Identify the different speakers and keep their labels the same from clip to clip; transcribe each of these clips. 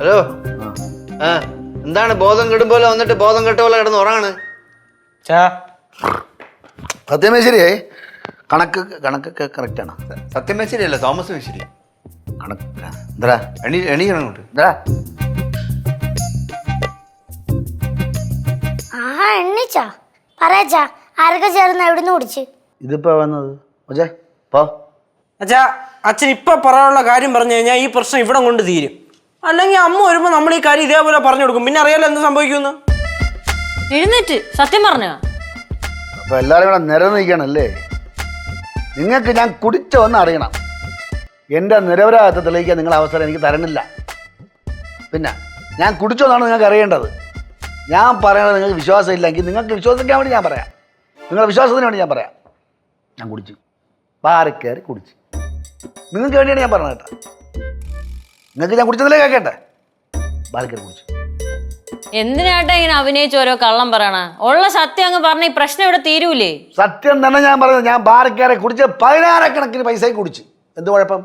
Speaker 1: Hello? ആ എന്താണ് ബോധം കെടുമ്പോലെ വന്നിട്ട് ബോധം കെട്ട പോലെ കിടന്ന് ഉറങ്ങാണ്?
Speaker 2: ചാ.
Speaker 3: സത്യമേശ്വരിയെ കണക്ക് കണക്കൊക്കെ കറക്റ്റാണ്
Speaker 1: സത്യം അല്ല തോമസ് മേശരി
Speaker 3: കണക്ക് എന്താ
Speaker 1: എണീ എണീക്കണം അങ്ങോട്ട്
Speaker 3: എന്താ
Speaker 4: ആഹാ എണ്ണിച്ചാ. പറയാച്ചാ ആരൊക്കെ ചേർന്ന് എവിടുന്ന് കുടിച്ച്?
Speaker 3: ഇതിപ്പോ വന്നത്? ഓജേ പോ.
Speaker 2: അച്ഛാ അച്ഛൻ ഇപ്പൊ പറയാനുള്ള കാര്യം പറഞ്ഞു കഴിഞ്ഞാൽ ഈ പ്രശ്നം ഇവിടെ കൊണ്ട് തീരും. അല്ലെങ്കിൽ അമ്മ വരുമ്പോ നമ്മൾ ഈ കാര്യം ഇതേപോലെ പറഞ്ഞു കൊടുക്കും. പിന്നെ അറിയാലോ എന്ത് സംഭവിക്കുമെന്ന്.
Speaker 5: എഴുന്നേറ്റ്. സത്യം പറഞ്ഞോ?
Speaker 3: അപ്പൊ എല്ലാരും കൂടെ നിരന്നിരിക്കണല്ലേ നിങ്ങൾക്ക് ഞാൻ കുടിച്ചോന്ന് അറിയണം. എന്റെ നിരപരാധിത്വം തെളിയിക്കാൻ നിങ്ങൾ അവസരം എനിക്ക് തരണില്ല. പിന്നെ ഞാൻ കുടിച്ചോന്നാണ് നിങ്ങൾക്ക് അറിയേണ്ടത്. ഞാൻ പറയണത് നിങ്ങൾക്ക് വിശ്വാസം ഇല്ലെങ്കിൽ നിങ്ങൾക്ക് വിശ്വാസിക്കാൻ വേണ്ടി ഞാൻ പറയാം. നിങ്ങളുടെ വിശ്വാസത്തിന് വേണ്ടി ഞാൻ പറയാം. ഞാൻ കുടിച്ചു. ബാറി കയറി കുടിച്ചു. നിങ്ങൾക്ക് വേണ്ടിയാണ് ഞാൻ പറഞ്ഞത് കേട്ടോ. നിങ്ങൾക്ക് ഞാൻ കുടിച്ചതിലേ കേൾക്കട്ടെ ബാറി കയറി കുടിച്ചു.
Speaker 5: എന്തിനാട്ടാ ഇങ്ങനെ അഭിനയിച്ച് ഓരോ കള്ളം പറയണ? ഉള്ള സത്യം അങ്ങ് പറഞ്ഞ ഈ പ്രശ്നം ഇവിടെ തീരൂലേ?
Speaker 3: സത്യം തന്നെ ഞാൻ പറഞ്ഞത്. ഞാൻ ബാലക്കാരെ കുടിച്ച് പതിനായിരക്കണക്കിന് പൈസയും കുടിച്ച്. എന്ത് കുഴപ്പം?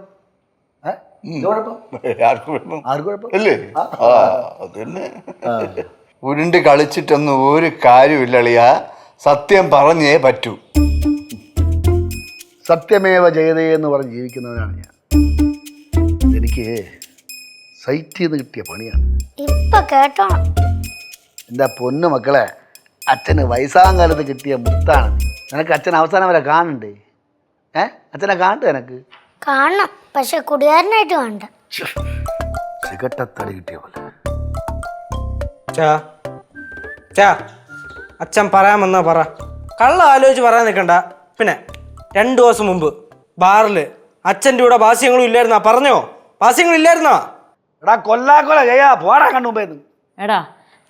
Speaker 1: ഉരുണ്ട് കളിച്ചിട്ടൊന്നും ഒരു കാര്യമില്ല അളിയ. സത്യം പറഞ്ഞേ പറ്റൂ.
Speaker 3: സത്യമേവ ജയതേ എന്ന് പറഞ്ഞ് ജീവിക്കുന്നവനാണ് ഞാൻ. എനിക്ക് സൈറ്റിൽ നിന്ന് കിട്ടിയ പണിയാണ്.
Speaker 4: ഇപ്പൊ കേട്ടോ
Speaker 3: എന്താ പൊന്നു മക്കളെ അച്ഛന് വയസ്സാം കാലത്ത് കിട്ടിയ മുത്താണ്. നിനക്ക് അച്ഛൻ അവസാനം വരെ കാണണ്ടേ? ഏ? അച്ഛനെ കാണണ്ടേ എനക്ക്
Speaker 4: കാണണം പക്ഷെ കുടികാരനായിട്ട് വേണ്ട
Speaker 3: സിഗട്ടത്തടി കിട്ടിയ പോലെ.
Speaker 2: ചാ ചാ അച്ഛൻ പറയാൻ വന്നാ പറ. കള്ള ആലോചിച്ച് പറയാൻ നിൽക്കണ്ട പിന്നെ രണ്ടു ദിവസം മുമ്പ് ബാറിൽ അച്ഛന്റെ കൂടെ ഭാസ്യങ്ങളും ഇല്ലായിരുന്നാ പറഞ്ഞോ? ഭാസ്യങ്ങൾ ഇല്ലായിരുന്നാ
Speaker 3: എടാ കൊല്ലാ കൊല്ലാക്കൊല ജയാ പോടാ കണ്ണുമ്പേന്ന്
Speaker 5: എടാ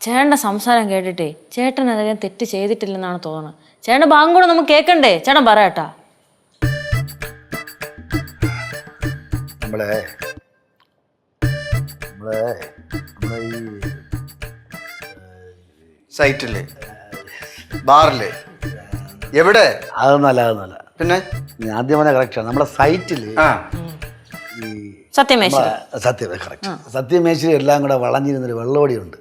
Speaker 5: ചേട്ടന്റെ സംസാരം കേട്ടിട്ടേ ചേട്ടൻ എന്തെങ്കിലും തെറ്റ് ചെയ്തിട്ടില്ലെന്നാണ് തോന്നുന്നത്. ചേട്ടൻ ഭാഗം കൂടെ നമുക്ക് കേൾക്കണ്ടേ? ചേട്ടൻ പറയട്ടാ
Speaker 3: നമ്മളെ നമ്മളെ നമ്മളെ ഈ
Speaker 1: സൈറ്റിൽ ബാറിൽ. എവിടെ?
Speaker 3: അതൊന്നല്ല അതൊന്നല്ല.
Speaker 1: പിന്നെ?
Speaker 3: ഞാൻ ആദ്യം പറഞ്ഞ കറക്റ്റാണ് നമ്മുടെ സൈറ്റിൽ
Speaker 1: ആ.
Speaker 5: സത്യമേശ്വരി
Speaker 3: കറക്റ്റ് സത്യമേശ്വരി എല്ലാം കൂടെ വളഞ്ഞിരുന്നൊരു വെള്ളോടിയുണ്ട്.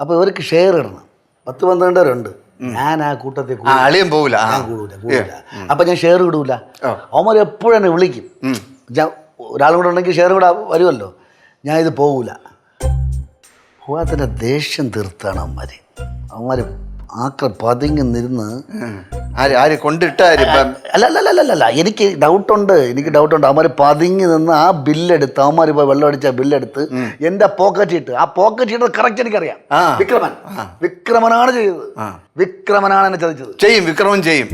Speaker 3: അപ്പോൾ ഇവർക്ക് ഷെയർ ഇടണം. പത്ത് പന്ത്രണ്ട് പേരുണ്ട് ഞാൻ ആ കൂട്ടത്തിൽ
Speaker 1: അളിയും പോവില്ല
Speaker 3: ഞാൻ കൂടൂല കൂടൂല അപ്പൊ ഞാൻ ഷെയർ ഇടൂല. അവന്മാർ എപ്പോഴും എന്നെ വിളിക്കും. ഞാൻ ഒരാളും കൂടെ ഉണ്ടെങ്കിൽ ഷെയർ കൂടെ വരുമല്ലോ. ഞാൻ ഇത് പോകൂല പോകാത്തതിന്റെ ദേഷ്യം തീർത്താണ് അവന്മാർ അവന്മാർ ആക്ര പതുങ്ങി നിന്ന്
Speaker 1: ആര് ആര് കൊണ്ടിട്ടാര് ഇപ്പം?
Speaker 3: അല്ല അല്ല അല്ല അല്ല അല്ല. എനിക്ക് ഡൗട്ടുണ്ട് എനിക്ക് ഡൗട്ടുണ്ട് അവന്മാർ പതുങ്ങി നിന്ന് ആ ബില്ലെടുത്ത് അവന്മാർ ഇപ്പോൾ വെള്ളം അടിച്ച ബില്ലെടുത്ത് എന്റെ പോക്കറ്റ് ഇട്ട്. ആ പോക്കറ്റ് ഇട്ടത് കറക്റ്റ് എനിക്കറിയാം. വിക്രമൻ. വിക്രമനാണ് ചെയ്തത്. വിക്രമനാണ് എന്നെ ചതിച്ചത്
Speaker 1: ചെയ്യും വിക്രമൻ ചെയ്യും.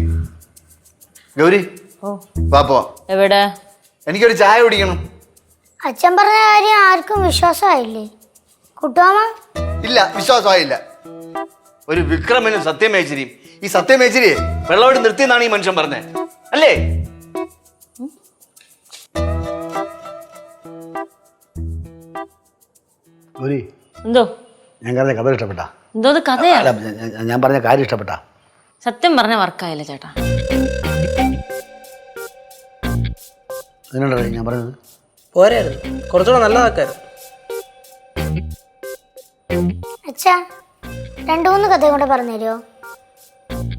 Speaker 1: ഗൗരി വാപ്പോ
Speaker 5: എവിടെ?
Speaker 1: എനിക്കൊരു ചായ കുടിക്കണം.
Speaker 4: അച്ഛൻ പറഞ്ഞ കാര്യം ആർക്കും വിശ്വാസമായില്ലേ? കുട്ടുവാമ
Speaker 1: ഇല്ല വിശ്വാസമായില്ല. ഒരു വിക്രമനും സത്യമേശ്വരിയും ഈ സത്യമേശ്വരിയെ വെള്ളോട് നിർത്തിയെന്നാണ് ഈ മനുഷ്യൻ പറഞ്ഞത്. അല്ലേ?
Speaker 3: ഒരു
Speaker 5: എന്തോ?
Speaker 3: ഞാൻ പറഞ്ഞ കഥ ഇഷ്ടപ്പെട്ടാ.
Speaker 5: എന്തോ കഥയാ?
Speaker 3: അല്ല ഞാൻ- ഞാൻ- ഞാൻ പറഞ്ഞ കാര്യം ഇഷ്ടപ്പെട്ടാ.
Speaker 5: സത്യം പറഞ്ഞ വർക്കായില്ല ചേട്ടാ.
Speaker 3: അതിനുണ്ടോ ഞാൻ പറഞ്ഞത്?
Speaker 2: പോരായിരുന്നു. കുറച്ചുകൂടെ നല്ലതാക്കായിരുന്നു.
Speaker 4: അച്ഛാ രണ്ടു മൂന്ന് കഥയും കൂടെ പറഞ്ഞു തരുമോ